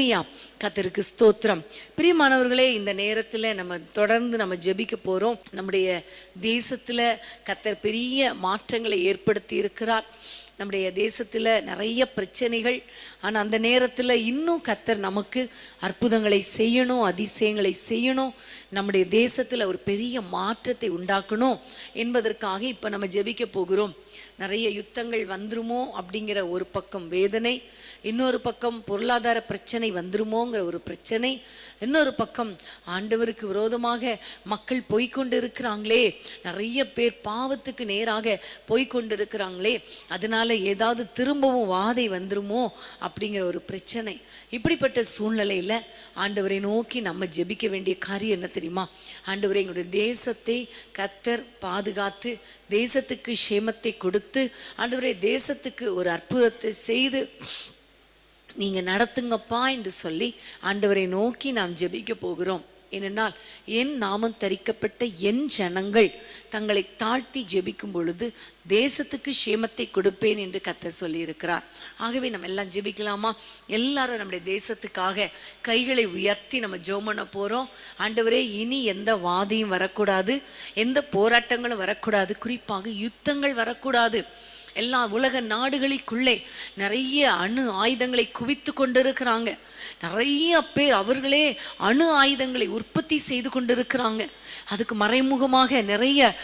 ஹalleluya கத்தருக்கு ஸ்தோத்திரம். பிரியமானவர்களே இந்த நேரத்தில் நம்ம தொடர்ந்து நம்ம ஜெபிக்க போகிறோம் நம்முடைய தேசத்தில் கத்தர் பெரிய மாற்றங்களை ஏற்படுத்தி இருக்கிறார். நம்முடைய தேசத்தில் நிறைய பிரச்சனைகள். ஆனால் அந்த நேரத்தில் இன்னும் கத்தர் நமக்கு அற்புதங்களை செய்யணும் அதிசயங்களை செய்யணும். நம்முடைய தேசத்தில் ஒரு பெரிய மாற்றத்தை உண்டாக்கணும் என்பதற்காக இப்போ நம்ம ஜெபிக்க போகிறோம். நிறைய யுத்தங்கள் வந்துருமோ அப்படிங்கிற ஒரு பக்கம் வேதனை. இன்னொரு பக்கம் பொருளாதார பிரச்சனை வந்துருமோங்கிற ஒரு பிரச்சனை. இன்னொரு பக்கம் ஆண்டவருக்கு விரோதமாக மக்கள் போய்க்கொண்டு இருக்கிறாங்களே நிறைய பேர் பாவத்துக்கு நேராக போய்கொண்டு இருக்கிறாங்களே அதனால ஏதாவது திரும்பவும் வாதை வந்துருமோ அப்படிங்கிற ஒரு பிரச்சனை. இப்படிப்பட்ட சூழ்நிலையில் ஆண்டவரை நோக்கி நம்ம ஜெபிக்க வேண்டிய காரியம் என்ன தெரியுமா? ஆண்டவரை எங்களுடைய தேசத்தை கத்தர் பாதுகாத்து தேசத்துக்கு க்ஷேமத்தை கொடுத்து ஆண்டவரை தேசத்துக்கு ஒரு அற்புதத்தை செய்து நீங்க நடத்துங்கப்பா என்று சொல்லி ஆண்டவரை நோக்கி நாம் ஜெபிக்க போகிறோம். ஏனென்றால் என் நாமம் தரிக்கப்பட்ட என் ஜனங்கள் தங்களை தாழ்த்தி ஜெபிக்கும் பொழுது தேசத்துக்கு சேமத்தை கொடுப்பேன் என்று கத்த சொல்லியிருக்கிறார். ஆகவே நம்ம எல்லாம் ஜெபிக்கலாமா? எல்லாரும் நம்முடைய தேசத்துக்காக கைகளை உயர்த்தி நம்ம ஜெபம் பண்ண போகிறோம் ஆண்டவரே இனி எந்த வாதியும் வரக்கூடாது. எந்த போராட்டங்களும் வரக்கூடாது. குறிப்பாக யுத்தங்கள் வரக்கூடாது. எல்லா உலக நாடுகளுக்குள்ளே நிறைய அணு ஆயுதங்களை குவித்து கொண்டிருக்கிறாங்க. நிறைய பேர் அவர்களே அணு ஆயுதங்களை உற்பத்தி செய்து கொண்டிருக்கிறாங்க. அதுக்கு மறைமுகமாக நிறைய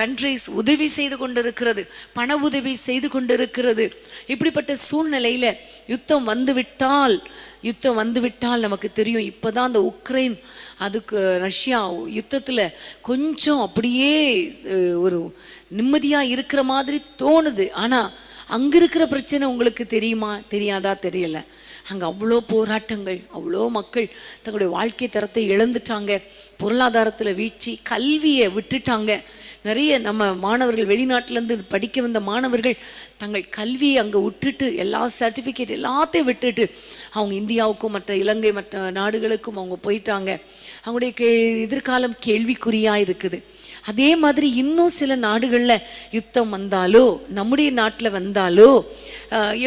கண்ட்ரிஸ் உதவி செய்து கொண்டிருக்கிறது. பண உதவி செய்து கொண்டிருக்கிறது. இப்படிப்பட்ட சூழ்நிலையில யுத்தம் வந்துவிட்டால் யுத்தம் வந்துவிட்டால் நமக்கு தெரியும். இப்போதான் அந்த உக்ரைன் அதுக்கு ரஷ்யா யுத்தத்தில் கொஞ்சம் அப்படியே ஒரு நிம்மதியாக இருக்கிற மாதிரி தோணுது. ஆனால் அங்கே இருக்கிற பிரச்சனை உங்களுக்கு தெரியுமா? தெரியாதா? தெரியல. அங்கே அவ்வளோ போராட்டங்கள் அவ்வளோ மக்கள் தங்களுடைய வாழ்க்கை தரத்தை இழந்துட்டாங்க. பொருளாதாரத்தில் வீழ்ச்சி கல்வியை விட்டுட்டாங்க. நிறைய நம்ம மாணவர்கள் வெளிநாட்டிலேருந்து படிக்க வந்த மாணவர்கள் தங்கள் கல்வியை அங்கே விட்டுட்டு எல்லா சர்டிஃபிகேட் எல்லாத்தையும் விட்டுட்டு அவங்க இந்தியாவுக்கும் மற்ற இலங்கை மற்ற நாடுகளுக்கும் அவங்க போயிட்டாங்க. அவங்களுடைய கே எதிர்காலம் கேள்விக்குறியாக இருக்குது. அதே மாதிரி இன்னும் சில நாடுகளில் யுத்தம் வந்தாலோ நம்முடைய நாட்டில் வந்தாலோ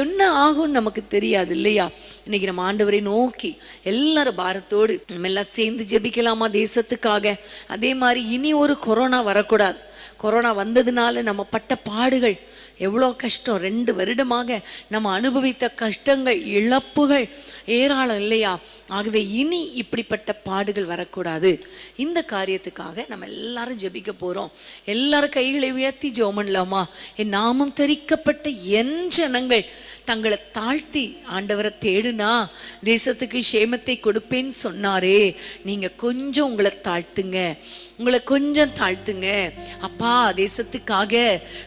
என்ன ஆகும்னு நமக்கு தெரியாது இல்லையா? இன்னைக்கு நம்ம ஆண்டவரை நோக்கி எல்லாரும் பாரத்தோடு நம்ம எல்லாம் சேர்ந்து ஜெபிக்கலாமா தேசத்துக்காக? அதே மாதிரி இனி ஒரு கொரோனா வரக்கூடாது. கொரோனா வந்ததுனால நம்ம பட்ட பாடுகள் எவ்வளோ கஷ்டம். ரெண்டு வருடமாக நம்ம அனுபவித்த கஷ்டங்கள் இழப்புகள் ஏராளம் இல்லையா? ஆகவே இனி இப்படிப்பட்ட பாடுகள் வரக்கூடாது. இந்த காரியத்துக்காக நம்ம எல்லாரும் ஜெபிக்க போகிறோம் எல்லாரும் கைகளை உயர்த்தி ஜோமன்லாமா? என் நாமும் தரிக்கப்பட்ட என் ஜனங்கள் தங்களை தாழ்த்தி ஆண்டவரை தேடுனா தேசத்துக்கு சேமத்தை கொடுப்பேன்னு சொன்னாரே. நீங்கள் கொஞ்சம் உங்களை தாழ்த்துங்க. உங்களை கொஞ்சம் தாழ்த்துங்க. அப்பா தேசத்துக்காக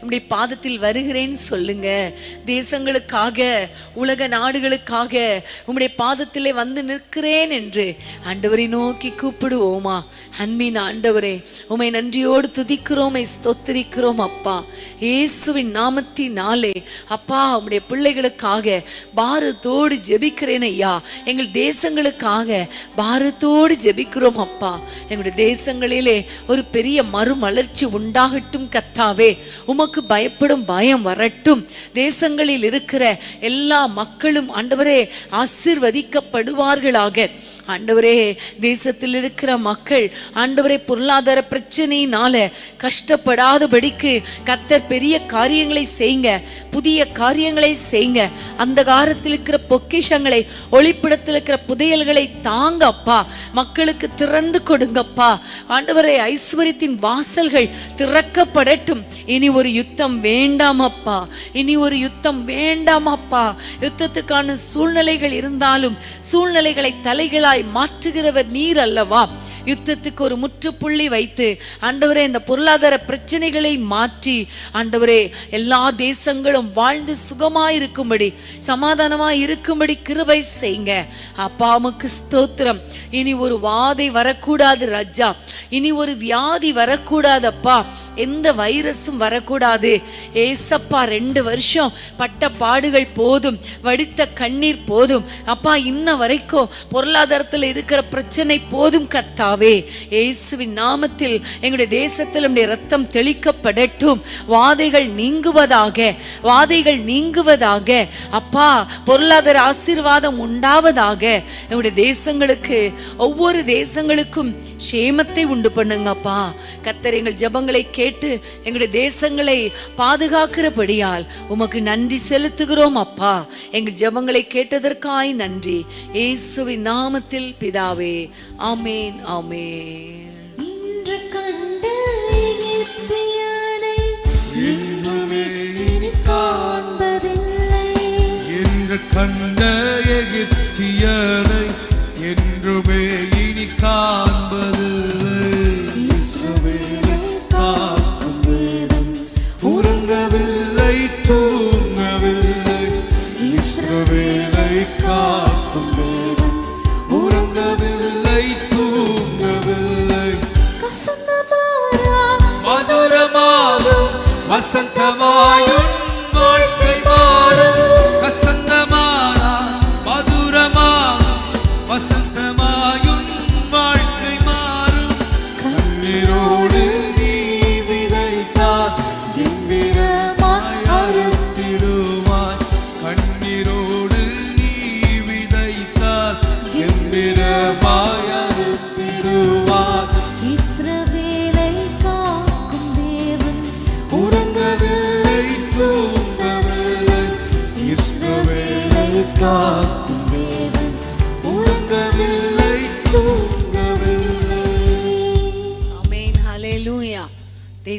உங்களுடைய பாதத்தில் வருகிறேன்னு சொல்லுங்க. தேசங்களுக்காக உலக நாடுகளுக்காக உம்முடைய பாதத்திலே வந்து நிற்கிறேன் என்று ஆண்டவரை நோக்கி கூப்பிடுவோமா? அன்பின் ஆண்டவரே உமை நன்றியோடு துதிக்கிறோமை ஸ்தோத்திரிக்கிறோம் அப்பா. இயேசுவின் நாமத்தினாலே அப்பா உம்முடைய பிள்ளைகளுக்காக பாரத்தோடு ஜெபிக்கிறேன் ஐயா. எங்கள் தேசங்களுக்காக பாரத்தோடு ஜெபிக்கிறோம் அப்பா. எங்களுடைய தேசங்களிலே ஒரு பெரிய மறுமலர்ச்சி உண்டாகட்டும் கத்தாவே உமக்கு பயப்படும் பயம் வரட்டும். தேசங்களில் இருக்கிற எல்லா மக்களும் ஆண்டவரே ஆசிர்வதிக்கப்படுவார்களாக. ஆண்டவரே தேசத்தில் இருக்கிற மக்கள் ஆண்டவரே பொருளாதார பிரச்சனையினால கஷ்டப்படாதபடிக்கு கத்தர் பெரிய காரியங்களை செய்யுங்க புதிய காரியங்களை செய்யுங்க. அந்த காலத்தில் இருக்கிற பொக்கிஷங்களை ஒளிப்பிடத்தில் இருக்கிற புதையல்களை தாங்கப்பா. மக்களுக்கு திறந்து கொடுங்கப்பா. ஆண்டவரை ஐஸ்வர்யத்தின் வாசல்கள் திறக்கப்படட்டும். இனி ஒரு யுத்தம் வேண்டாம் அப்பா. இனி ஒரு யுத்தம் வேண்டாம் அப்பா. யுத்தத்துக்கான சூழ்நிலைகள் இருந்தாலும் சூழ்நிலைகளை தலைகளாய் மாற்றுகிறவர் நீர் அல்லவா? யுத்தத்துக்கு ஒரு முற்றுப்புள்ளி வைத்து ஆண்டவரே இந்த பொருளாதார பிரச்சனைகளை மாற்றி ஆண்டவரே எல்லா தேசங்களும் வாழ்ந்து சுகமாய் இருக்கும்படி சமாதானமாய் இருக்கும்படி கிருபை செய்யுங்க. அப்பாமுக்கு ஸ்தோத்திரம். இனி ஒரு வாதை வரக்கூடாது ராஜா. இனி ஒரு வியாதி வரக்கூடாதப்பா. எந்த வைரஸும் வரக்கூடாது. ஏசப்பா ரெண்டு வருஷம் பட்ட பாடுகள் போதும் வடித்த கண்ணீர் போதும். அப்பா இன்ன வரைக்கும் பொருளாதாரத்தில் இருக்கிற பிரச்சனை போதும் கர்த்தாவே. இயேசுவின் நாமத்தில் எங்களுடைய தேசத்தில் நம்முடைய ரத்தம் தெளிக்கப்படட்டும். வாதைகள் நீங்குவதாக வாதைகள் நீங்குவதாக. அப்பா பொருளாதார ஆசீர்வாதம் உண்டாவதாக. எங்களுடைய தேசங்களுக்கு ஒவ்வொரு தேசங்களுக்கும் சேமத்தை உண்டு பண்ணுங்கப்பா. கத்தர் எங்கள் ஜெபங்களை கேட்டு எங்களுடைய தேசங்களை பாதுகாக்கிறபடியால் உமக்கு நன்றி செலுத்துகிறோம் அப்பா. எங்கள் ஜெபங்களை கேட்டதற்காய் நன்றி. இயேசுவின் நாமத்தில் பிதாவே. ஆமேன் ஆமேன். இன்று கண்ட காண்பதில்லை.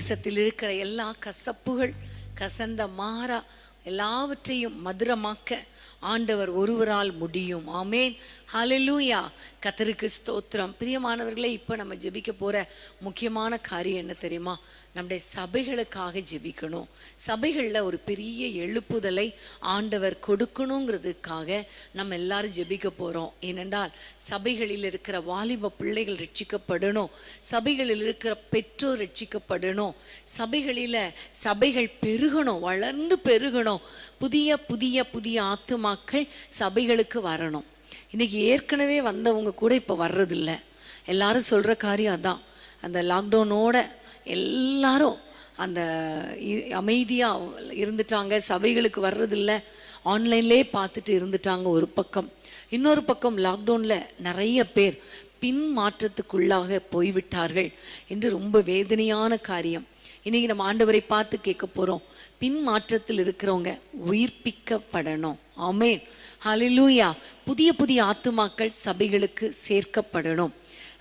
தேசத்தில் இருக்கிற எல்லா கசப்புகள் கசந்த மாறா எல்லாவற்றையும் மதுரமாக்க ஆண்டவர் ஒருவரால் முடியும். ஆமேன். ஹலலூயா கத்தருக்கு ஸ்தோத்திரம். பிரியமானவர்களே இப்போ நம்ம ஜெபிக்க போகிற முக்கியமான காரியம் என்ன தெரியுமா? நம்முடைய சபைகளுக்காக ஜெபிக்கணும். சபைகளில் ஒரு பெரிய எழுப்புதலை ஆண்டவர் கொடுக்கணுங்கிறதுக்காக நம்ம எல்லாரும் ஜெபிக்க போகிறோம் ஏனென்றால் சபைகளில் இருக்கிற வாலிப பிள்ளைகள் ரட்சிக்கப்படணும். சபைகளில் இருக்கிற பெற்றோர் ரட்சிக்கப்படணும். சபைகளில் சபைகள் பெருகணும் வளர்ந்து பெருகணும். புதிய புதிய புதிய ஆத்துமாக்கள் சபைகளுக்கு வரணும். இன்னைக்கு ஏற்கனவே வந்தவங்க கூட இப்போ வர்றதில்ல. எல்லாரும் சொல்கிற காரியம் அதான். அந்த லாக்டவுனோட எல்லாரும் அந்த அமைதியாக இருந்துட்டாங்க. சபைகளுக்கு வர்றதில்ல. ஆன்லைன்லேயே பார்த்துட்டு இருந்துட்டாங்க ஒரு பக்கம். இன்னொரு பக்கம் லாக்டவுனில் நிறைய பேர் பின் மாற்றத்துக்குள்ளாக போய்விட்டார்கள். என்று ரொம்ப வேதனையான காரியம். இன்னைக்கு நம்ம ஆண்டவரை பார்த்து கேட்க போகிறோம் பின் மாற்றத்தில் இருக்கிறவங்க உயிர்ப்பிக்கப்படணும். ஆமேன். ஹலிலூயா புதிய புதிய ஆத்துமாக்கள் சபைகளுக்கு சேர்க்கப்படணும்.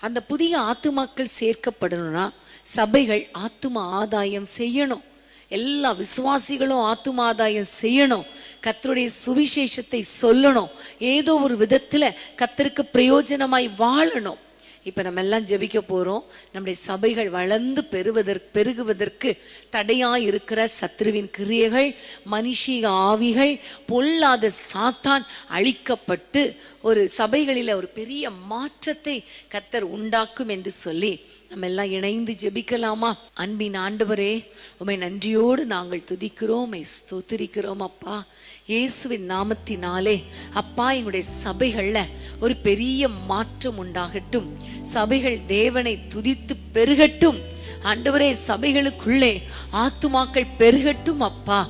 அந்த புதிய ஆத்துமாக்கள் சேர்க்கப்படணும்னா சபைகள் ஆத்தும ஆதாயம் செய்யணும். எல்லா விசுவாசிகளும் ஆத்தும ஆதாயம் செய்யணும். கத்தருடைய சுவிசேஷத்தை சொல்லணும். ஏதோ ஒரு விதத்துல கத்தருக்கு பிரயோஜனமாய் வாழணும். இப்போ நம்ம எல்லாம் ஜெபிக்க போகிறோம் நம்முடைய சபைகள் வளர்ந்து பெறுவதற்கு பெருகுவதற்கு தடையாக இருக்கிற சத்ருவின் கிரியைகள் மனுஷிக ஆவிகள் பொல்லாத சாத்தான் அழிக்கப்பட்டு ஒரு சபைகளில் ஒரு பெரிய மாற்றத்தை கத்தர் உண்டாக்கும் என்று சொல்லி நம்ம எல்லாம் இணைந்து ஜெபிக்கலாமா? அன்பின் ஆண்டவரே உமை நன்றியோடு நாங்கள் துதிக்கிறோம் உம்மை ஸ்தோத்திரிக்கிறோம் அப்பா. இயேசுவின் நாமத்தினாலே அப்பா எங்களுடைய சபைகளில் ஒரு பெரிய மாற்றம் உண்டாகட்டும். சபைகள் தேவனை துதித்து பெருகட்டும். ஆண்டவரே சபைகளுக்குள்ளே ஆத்துமாக்கள் பெருகட்டும் அப்பா.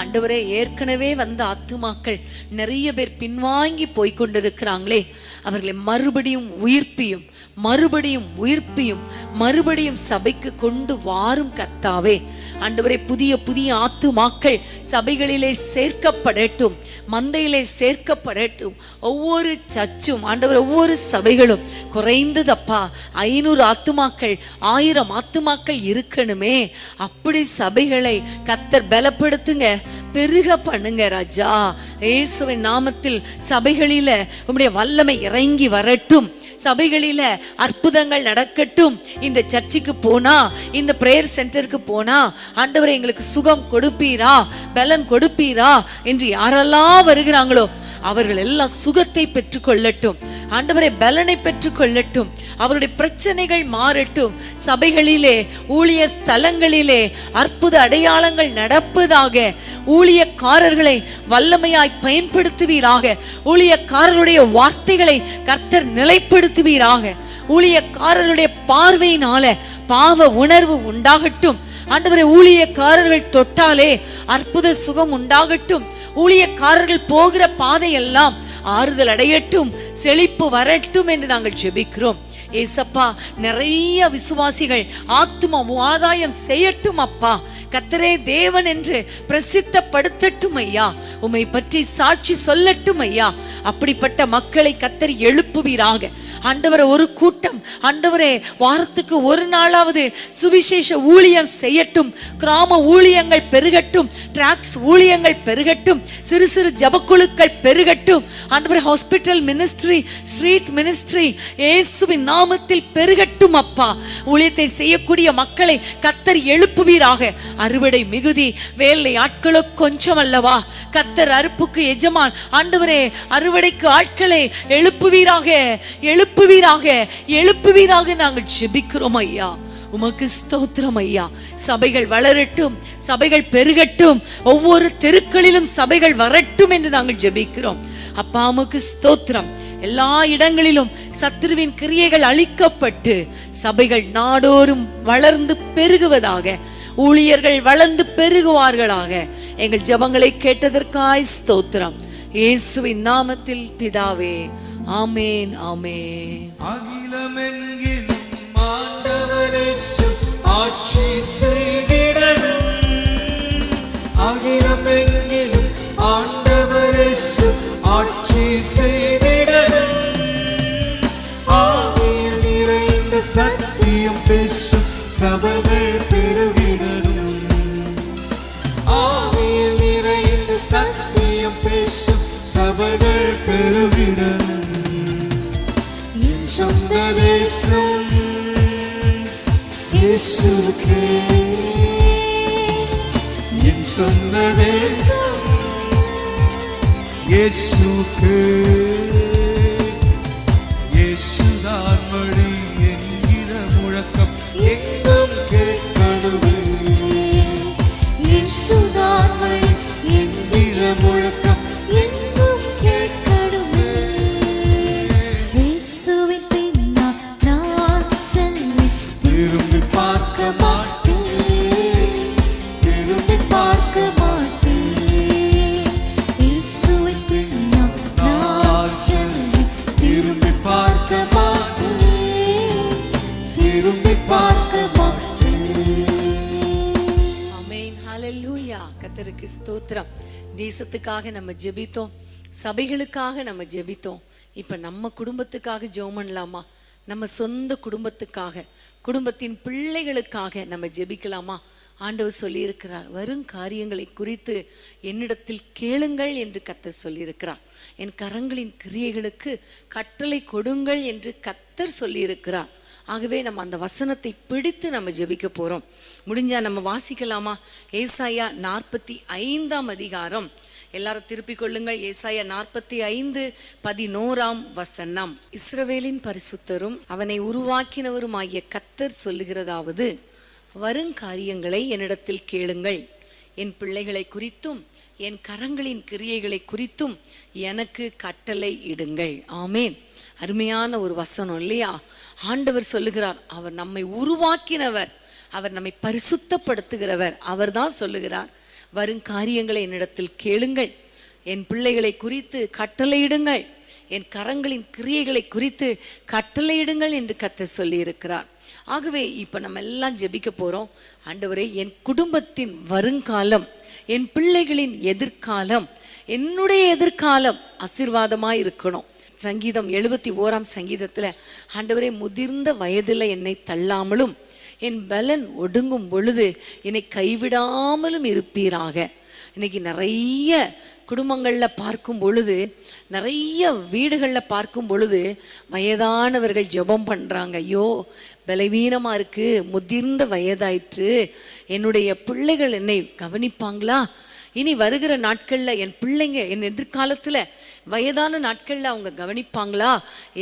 ஆண்டவரே ஏற்கனவே வந்த ஆத்துமாக்கள் நிறைய பேர் பின்வாங்கி போய்கொண்டிருக்கிறாங்களே அவர்களை மறுபடியும் உயிர்ப்பியும் மறுபடியும் உயிர்ப்பியும் மறுபடியும் சபைக்கு கொண்டு வாரும் கத்தாவே ஆண்டவரே புதிய புதிய ஆத்துமாக்கள் சபைகளிலே சேர்க்கப்படட்டும் மந்தையிலே சேர்க்கப்படட்டும். ஒவ்வொரு சர்ச்சும் ஆண்டவர் ஒவ்வொரு சபைகளும் குறைந்ததப்பா ஐநூறு ஆத்துமாக்கள் ஆயிரம் ஆத்துமாக்கள் இருக்கணுமே. அப்படி சபைகளை கத்தர் பலப்படுத்துங்க பெருக பண்ணுங்க ராஜா. இயேசுவின் நாமத்தில் சபைகளில உம்முடைய வல்லமை இறங்கி வரட்டும். சபைகளில அற்புதங்கள் நடக்கட்டும். இந்த சர்ச்சுக்கு போனா இந்த பிரேயர் சென்டருக்கு போனா ஆண்டவரே எங்களுக்கு சுகம் கொடுப்பீரா? பலன் கொடுப்பீரா? என்று யாரெல்லாம் வருகிறாங்களோ அவர்கள் எல்லாம் சுகத்தை பெற்றுக்கொள்ளட்டும். ஆண்டவரை பலனை பெற்றுக்கொள்ளட்டும். அவருடைய பிரச்சனைகள் மாறட்டும். சபைகளிலே ஊழிய ஸ்தலங்களிலே அற்புத அடையாளங்கள் நடப்பதாக ஊழியக்காரர்களை வல்லமையாய் பயன்படுத்துவீராக. ஊழியக்காரருடைய வார்த்தைகளை கர்த்தர் நிலைப்படுத்துவீராக. ஊழியக்காரருடைய பார்வையினால பாவ உணர்வு உண்டாகட்டும். ஆண்டவரே ஊழியக்காரர்கள் தொட்டாலே அற்புத சுகம் உண்டாகட்டும். ஊழியக்காரர்கள் போகிற பாதையெல்லாம் ஆறுதல் அடையட்டும் செழிப்பு வரட்டும் என்று நாங்கள் ஜெபிக்கிறோம். ஏசப்பா நிறைய விசுவாசிகள் ஆத்தும ஆதாயம் செய்யட்டும் அப்பா. கத்தரே தேவன் என்று பிரசித்தப்படுத்தட்டும் ஐயா. உமை பற்றி சாட்சி சொல்லட்டும் ஐயா. அப்படிப்பட்ட மக்களை கத்தர் எழுப்புவீராக. ஆண்டவரை ஒரு கூட்டம். ஆண்டவரே வாரத்துக்கு ஒரு நாளாவது சுவிசேஷ ஊழியம் செய்யட்டும். கிராம ஊழியங்கள் பெருகட்டும். டிராக்ஸ் ஊழியங்கள் பெருகட்டும். சிறு சிறு ஜபக்குழுக்கள் பெருகட்டும். ஆண்டவரே ஹாஸ்பிட்டல் மினிஸ்ட்ரி ஸ்ட்ரீட் மினிஸ்ட்ரி இயேசுவின் நாமத்தில் பெருகட்டும் அப்பா. ஊழியத்தை செய்யக்கூடிய மக்களை கத்தர் எழுப்புவீராக. அறுவடை மிகுதி வேலை ஆட்களோ கொஞ்சம் அல்லவா? கத்தர் அறுப்புக்கு எஜமான் ஆண்டவரே அறுவடைக்கு ஆட்களை எழுப்புவீராக. எழுப்புவீராக எழுப்புவீராக நாங்கள் ஜெபிக்கிறோம் ஐயா. உமக்கு ஸ்தோத்திரம் ஐயா. சபைகள் வளரட்டும் சபைகள் பெருகட்டும். ஒவ்வொரு தெருக்களிலும் சபைகள் வரட்டும் என்று நாங்கள் ஜெபிக்கிறோம். அப்பா உமக்கு ஸ்தோத்திரம். எல்லா இடங்களிலும் சத்துருவின் கிரியைகள் அழிக்கப்பட்டு சபைகள் நாடோறும் வளர்ந்து பெருகுவதாக ஊழியர்கள் வளர்ந்து பெருகுவார்களாக. எங்கள் ஜெபங்களை கேட்டதற்காய் ஸ்தோத்திரம். இயேசுவின் நாமத்தில் பிதாவே ஆமேன் ஆமேன். ஆட்சி அகிலமெங்கிலும் ஆண்டவரேசு ஆட்சி செய்திடணும் சத்தியம் பேசும் சபைகள் பெருகிடணும் ஆவியில் நிறைந்த சத்தியம் பேசும் சபைகள் பெருகிடணும் என் சொந்த தேசம் இயேசுக்கே என் சொந்த தேசம் இயேசுக்கே தேசத்துக்காக நம்ம ஜெபித்தோம். சபைகளுக்காக நம்ம ஜெபித்தோம். இப்போ நம்ம குடும்பத்துக்காக ஜெபம் பண்ணலாமா? நம்ம சொந்த குடும்பத்துக்காக குடும்பத்தின் பிள்ளைகளுக்காக நம்ம ஜெபிக்கலாமா? ஆண்டவர் சொல்லியிருக்கிறார். வரும் காரியங்களை குறித்து என்னிடத்தில் கேளுங்கள் என்று கத்தர் சொல்லியிருக்கிறார். என் கரங்களின் கிரியைகளுக்கு கட்டளை கொடுங்கள் என்று கத்தர் சொல்லியிருக்கிறார். ஆகவே நம்ம அந்த வசனத்தை பிடித்து நம்ம ஜெபிக்க போகிறோம் முடிஞ்சா நம்ம வாசிக்கலாமா? ஏசாயா நாற்பத்தி ஐந்தாம் அதிகாரம். எல்லாரும் திருப்பிக் கொள்ளுங்கள். ஏசாய நாற்பத்தி ஐந்து பதினோராம் வசனம். இஸ்ரவேலின் பரிசுத்தரும் அவனை உருவாக்கினவருமாகிய கத்தர் சொல்லுகிறதாவது வருங்காரியங்களை என்னிடத்தில் கேளுங்கள். என் பிள்ளைகளை குறித்தும் என் கரங்களின் கிரியைகளை குறித்தும் எனக்கு கட்டளை இடுங்கள். ஆமேன். அருமையான ஒரு வசனம் இல்லையா? ஆண்டவர் சொல்லுகிறார் அவர் நம்மை உருவாக்கினவர் அவர் நம்மை பரிசுத்தப்படுத்துகிறவர். அவர்தான் சொல்லுகிறார் வரும் காரியங்களை என்னிடத்தில் கேளுங்கள். என் பிள்ளைகளை குறித்து கட்டளையிடுங்கள். என் கரங்களின் கிரியைகளை குறித்து கட்டளையிடுங்கள் என்று கத்த சொல்லியிருக்கிறார். ஆகவே இப்போ நம்ம எல்லாம் ஜெபிக்க போகிறோம் ஆண்டவரே என் குடும்பத்தின் வருங்காலம் என் பிள்ளைகளின் எதிர்காலம் என்னுடைய எதிர்காலம் ஆசீர்வாதமாக இருக்கணும். சங்கீதம் எழுபத்தி ஓராம் சங்கீதத்தில் ஆண்டவரே முதிர்ந்த வயதில் என்னை தள்ளாமலும் என் பலன் ஒடுங்கும் பொழுது என்னை கைவிடாமலும் இருப்பீராக. இன்னைக்கு நிறைய குடும்பங்களில் பார்க்கும் பொழுது நிறைய வீடுகளில் பார்க்கும் பொழுது வயதானவர்கள் ஜெபம் பண்ணுறாங்க ஐயோ பலவீனமாக இருக்குது முதிர்ந்த வயதாயிற்று என்னுடைய பிள்ளைகள் என்னை கவனிப்பாங்களா? இனி வருகிற நாட்களில் என் பிள்ளைங்க என் எதிர்காலத்தில் வயதான நாட்களில் அவங்க கவனிப்பாங்களா?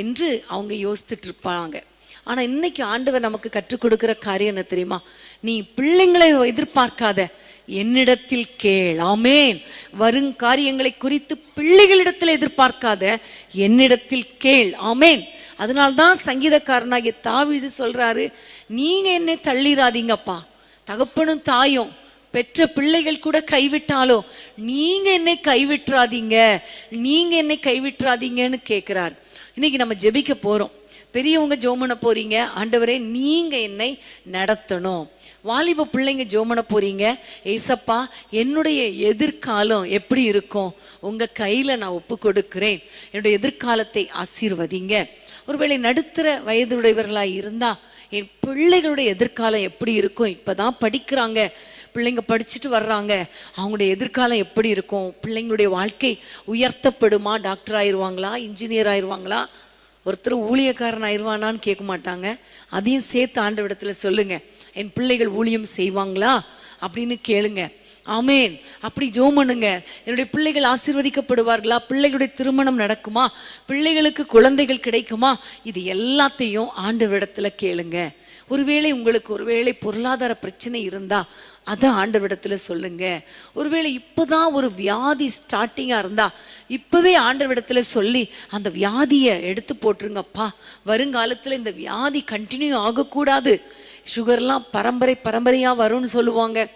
என்று அவங்க யோசித்துட்டு இருப்பாங்க. ஆனா இன்னைக்கு ஆண்டவர் நமக்கு கற்றுக் கொடுக்கிற காரியம் என்ன தெரியுமா? நீ பிள்ளைங்களை எதிர்பார்க்காத என்னிடத்தில் கேள். ஆமேன். வரும் காரியங்களை குறித்து பிள்ளைகளிடத்தில் எதிர்பார்க்காத என்னிடத்தில் கேள். ஆமேன். அதனால்தான் சங்கீதக்காரனாகிய தாவிது சொல்றாரு நீங்க என்னை தள்ளிராதீங்கப்பா. தகப்பனும் தாயும் பெற்ற பிள்ளைகள் கூட கைவிட்டாலும் நீங்க என்னை கைவிட்டுறாதீங்க. நீங்க என்னை கைவிட்டுறாதீங்கன்னு கேட்கிறார் இன்னைக்கு நம்ம ஜெபிக்க போறோம். பெரியவங்க ஜோமன போறீங்க ஆண்டவரே நீங்க என்னை நடத்தணும். வாலிப பிள்ளைங்க ஜோமன போறீங்க ஏசப்பா என்னுடைய எதிர்காலம் எப்படி இருக்கும்? உங்க கையில நான் ஒப்பு கொடுக்கிறேன் என்னுடைய எதிர்காலத்தை ஆசீர்வதிங்க. ஒருவேளை நடுத்தர வயதுடையவர்களா இருந்தா என் பிள்ளைகளுடைய எதிர்காலம் எப்படி இருக்கும்? இப்பதான் படிக்கிறாங்க. பிள்ளைங்க படிச்சுட்டு வர்றாங்க. அவங்களுடைய எதிர்காலம் எப்படி இருக்கும்? பிள்ளைங்களுடைய வாழ்க்கை உயர்த்தப்படுமா? டாக்டர் ஆயிருவாங்களா? இன்ஜினியர் ஆயிருவாங்களா? ஒருத்தர் ஊழியக்காரன் ஆயிடுவானான்னு கேட்க மாட்டாங்க. அதையும் சேர்த்து ஆண்டவிடத்துல சொல்லுங்க. என் பிள்ளைகள் ஊழியம் செய்வாங்களா? அப்படின்னு கேளுங்க. ஆமேன். அப்படி ஜோம் பண்ணுங்க. என்னுடைய பிள்ளைகள் ஆசீர்வதிக்கப்படுவார்களா? பிள்ளைகளுடைய திருமணம் நடக்குமா? பிள்ளைகளுக்கு குழந்தைகள் கிடைக்குமா? இது எல்லாத்தையும் ஆண்டு விடத்தில் கேளுங்க. ஒருவேளை உங்களுக்கு ஒருவேளை பொருளாதார பிரச்சனை இருந்தா அதை ஆண்டவரிடத்துல சொல்லுங்க. ஒருவேளை இப்போதான் ஒரு வியாதி ஸ்டார்டிங்காக இருந்தா இப்பவே ஆண்டவிடத்தில் சொல்லி அந்த வியாதியை எடுத்து போட்டுருங்கப்பா. வருங்காலத்தில் இந்த வியாதி கண்டினியூ ஆகக்கூடாது. சுகர்லாம் பரம்பரை பரம்பரையாக வரும்னு சொல்லுவாங்க.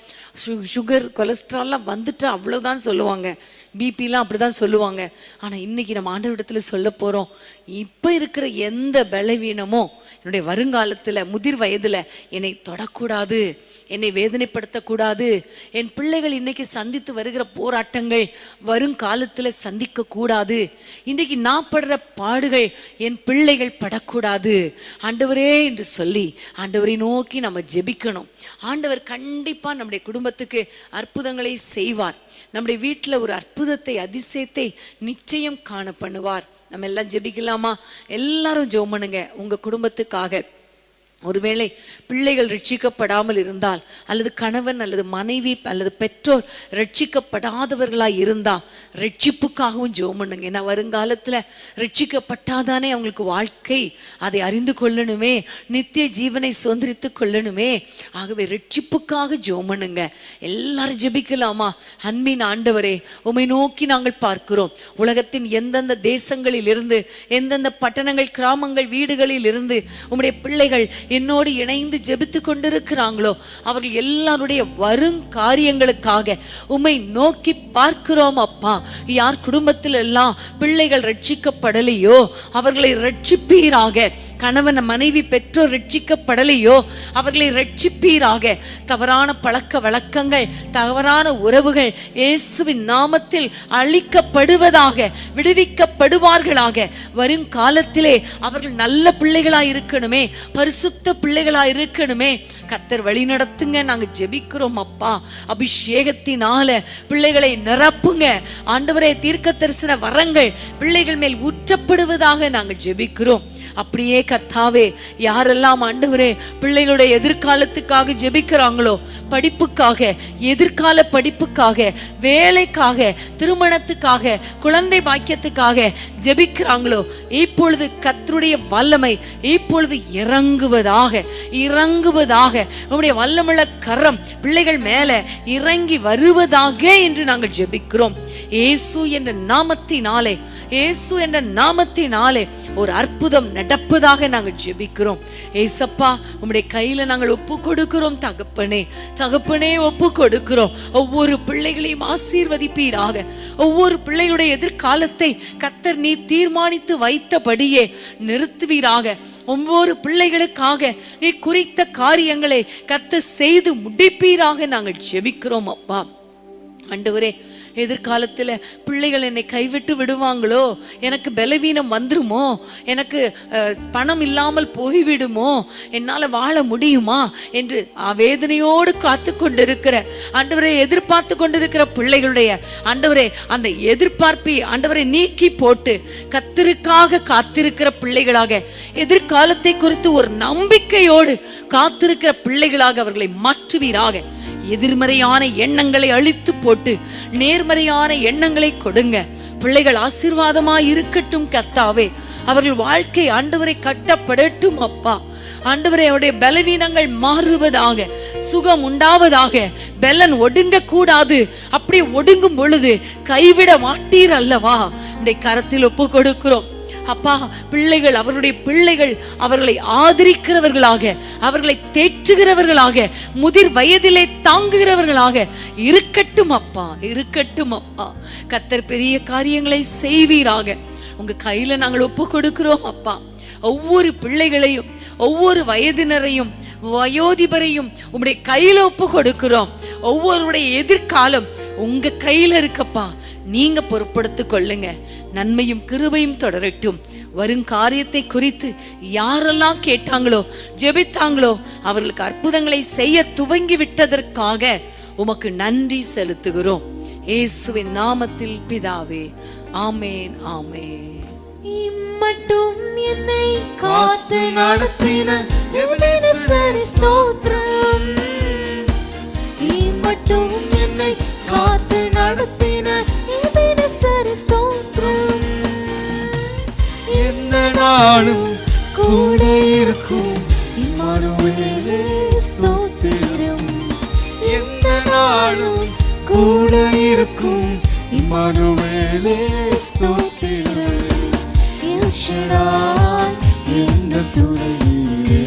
சு- சுகர் கொலஸ்ட்ரால்லாம் வந்துட்டு அவ்வளோதான் சொல்லுவாங்க. பிபிலாம் அப்படிதான் சொல்லுவாங்க. ஆனா இன்னைக்கு நம்ம ஆண்டவரிடத்துல சொல்ல போறோம் இப்போ இருக்கிற எந்த பலவீனமோ என்னுடைய வருங்காலத்துல முதிர் வயதுல என்னை தொடக்கூடாது. என்னை வேதனைப்படுத்தக்கூடாது. என் பிள்ளைகள் இன்னைக்கு சந்தித்து வருகிற போராட்டங்கள் வருங்காலத்துல சந்திக்க கூடாது இன்னைக்கு நான் படுற பாடுகள் என் பிள்ளைகள் படக்கூடாது. ஆண்டவரே என்று சொல்லி ஆண்டவரை நோக்கி நம்ம ஜெபிக்கணும். ஆண்டவர் கண்டிப்பா நம்முடைய குடும்பத்துக்கு அற்புதங்களை செய்வார். நம்முடைய வீட்டில் ஒரு அற்புதத்தை அதிசயத்தை நிச்சயம் காண பண்ணுவார். நம்ம எல்லாம் ஜெபிக்கலாமா? எல்லாரும் ஜெபம் பண்ணுங்க. உங்க குடும்பத்துக்காக. ஒருவேளை பிள்ளைகள் ரட்சிக்கப்படாமல் இருந்தால் அல்லது கணவன் அல்லது மனைவி அல்லது பெற்றோர் ரட்சிக்கப்படாதவர்களாக இருந்தா ரட்சிப்புக்காகவும் ஜோம் பண்ணுங்க. ஏன்னா வருங்காலத்துல ரட்சிக்கப்பட்டாதானே அவங்களுக்கு வாழ்க்கை. அதை அறிந்து கொள்ளணுமே. நித்திய ஜீவனை சுதந்திரித்து கொள்ளணுமே. ஆகவே ரட்சிப்புக்காக ஜோம் பண்ணுங்க. எல்லாரும் ஜெபிக்கலாமா? அன்பின் ஆண்டவரே உமை நோக்கி நாங்கள் பார்க்கிறோம். உலகத்தின் எந்தெந்த தேசங்களில் இருந்து எந்தெந்த பட்டணங்கள் கிராமங்கள் வீடுகளில் இருந்து உம்முடைய பிள்ளைகள் என்னோடு இணைந்து ஜெபித்து கொண்டிருக்கிறாங்களோ அவர்கள் எல்லாருடைய வரும் காரியங்களுக்காக உம்மை நோக்கி பார்க்கிறோம் அப்பா. யார் குடும்பத்தில் எல்லாம் பிள்ளைகள் ரட்சிக்கப்படலையோ அவர்களை ரட்சிப்பீராக. கணவன் மனைவி பெற்றோர் ரட்சிக்கப்படலையோ அவர்களை ரட்சிப்பீராக. தவறான பழக்க வழக்கங்கள் தவறான உறவுகள் இயேசுவின் நாமத்தில் அழிக்கப்படுவதாக விடுவிக்கப்படுவார்களாக. வருங்காலத்திலே அவர்கள் நல்ல பிள்ளைகளாய் இருக்கணுமே பரிசுத்த பிள்ளைகளாய் இருக்கணுமே கத்தர் வழி நடத்துங்க. நாங்க ஜெபிக்கிறோம் அப்பா. அபிஷேகத்தினால பிள்ளைகளை நிரப்புங்க. ஆண்டவரே தீர்க்க தரிசன வரங்கள் பிள்ளைகள் மேல் ஊற்றப்படுவதாக நாங்கள் ஜெபிக்கிறோம். அப்படியே கர்த்தாவே யாரெல்லாம் ஆண்டவரே பிள்ளைகளுடைய எதிர்காலத்துக்காக ஜெபிக்கிறாங்களோ படிப்புக்காக எதிர்கால படிப்புக்காக வேலைக்காக திருமணத்துக்காக குழந்தை பாக்கியத்துக்காக ஜெபிக்கிறாங்களோ இப்பொழுது கத்தருடைய வல்லமை இப்பொழுது இறங்குவதாக இறங்குவதாக உங்களுடைய வல்லமுள்ள கரம் பிள்ளைகள் மேல இறங்கி வருவதாக என்று நாங்கள் ஜெபிக்கிறோம். இயேசு என்ற நாமத்தினாலே இயேசு என்ற நாமத்தினாலே ஒரு அற்புதம் நடப்பதாக நாங்கள் ஜெபிக்கிறோம். ஏசப்பா உம்முடைய கையில நாங்கள் ஒப்பு கொடுக்கிறோம் தகப்பனே. தகப்பனே ஒப்பு கொடுக்கிறோம் ஒவ்வொரு பிள்ளைகளையும் ஆசீர்வதிப்பீராக. ஒவ்வொரு பிள்ளையுடைய எதிர்காலத்தை கத்தர் நீ தீர்மானித்து வைத்தபடியே நிறுத்துவீராக. ஒவ்வொரு பிள்ளைகளுக்காக நீ குறித்த காரியங்களை கத்த செய்து முடிப்பீராக நாங்கள் ஜெபிக்கிறோம் அப்பா. ஆண்டவரே எதிர்காலத்தில் பிள்ளைகள் என்னை கைவிட்டு விடுவாங்களோ? எனக்கு பலவீனம் வந்துருமோ? எனக்கு பணம் இல்லாமல் போய்விடுமோ? என்னால் வாழ முடியுமா? என்று வேதனையோடு காத்து கொண்டிருக்கிற ஆண்டவரை எதிர்பார்த்து கொண்டிருக்கிற பிள்ளைகளுடைய ஆண்டவரே அந்த எதிர்பார்ப்பை ஆண்டவரை நீக்கி போட்டு கத்திற்காக காத்திருக்கிற பிள்ளைகளாக எதிர்காலத்தை குறித்து ஒரு நம்பிக்கையோடு காத்திருக்கிற பிள்ளைகளாக அவர்களை மாற்றுவீராக. எதிர்மறையான எண்ணங்களை அழித்து போட்டு நேர்மறையான எண்ணங்களை கொடுங்க. பிள்ளைகள் ஆசீர்வாதமா இருக்கட்டும் கத்தாவே அவர்கள் வாழ்க்கை ஆண்டவரை கட்டப்படட்டும் அப்பா. ஆண்டவரை அவருடைய பலவீனங்கள் மாறுவதாக சுகம் உண்டாவதாக பெலன் ஒடுங்க கூடாது அப்படி ஒடுங்கும் பொழுது கைவிட மாட்டீர் அல்லவா? இந்த கரத்தில் ஒப்பு கொடுக்கிறோம் அப்பா பிள்ளைகள் அவருடைய பிள்ளைகள் அவர்களை ஆதரிக்கிறவர்களாக அவர்களை தேற்றுகிறவர்களாக முதிர் வயதிலே தாங்குகிறவர்களாக இருக்கட்டும் அப்பா இருக்கட்டும் அப்பா. கத்தர் பெரிய காரியங்களை செய்வீராக. உங்க கையில நாங்கள் ஒப்பு கொடுக்கிறோம் அப்பா. ஒவ்வொரு பிள்ளைகளையும் ஒவ்வொரு வயதினரையும் வயோதிபரையும் உம்முடைய கையில ஒப்பு கொடுக்கிறோம் ஒவ்வொருடைய எதிர்காலம் உங்க கையில இருக்கப்பா. நீங்க பொறுப்படுத்திக் கொள்ளுங்க. நன்மையும் கிருபையும் தொடரட்டும். வரும் காரியத்தை குறித்து யாரெல்லாம் கேட்டாங்களோ ஜெபித்தாங்களோ அவர்களுக்கு அற்புதங்களை செய்ய துவங்கி விட்டதற்காக உமக்கு நன்றி செலுத்துகிறோம். இயேசுவின் நாமத்தில் பிதாவே ஆமேன் ஆமேன். இம்மட்டும் என்னை காத்து நடத்தின ஸ்தோத்திரம். இம்மட்டும் என்னை காத்து நடத்தின ஸ்தோத்திரம் எந்த நாளும் கூட இருக்கும். இம்மானுவேலே ஸ்தோத்திரம். எந்த நாளும் கூட இருக்கும். இம்மானுவேலே ஸ்தோத்திரம். என்ற துணையே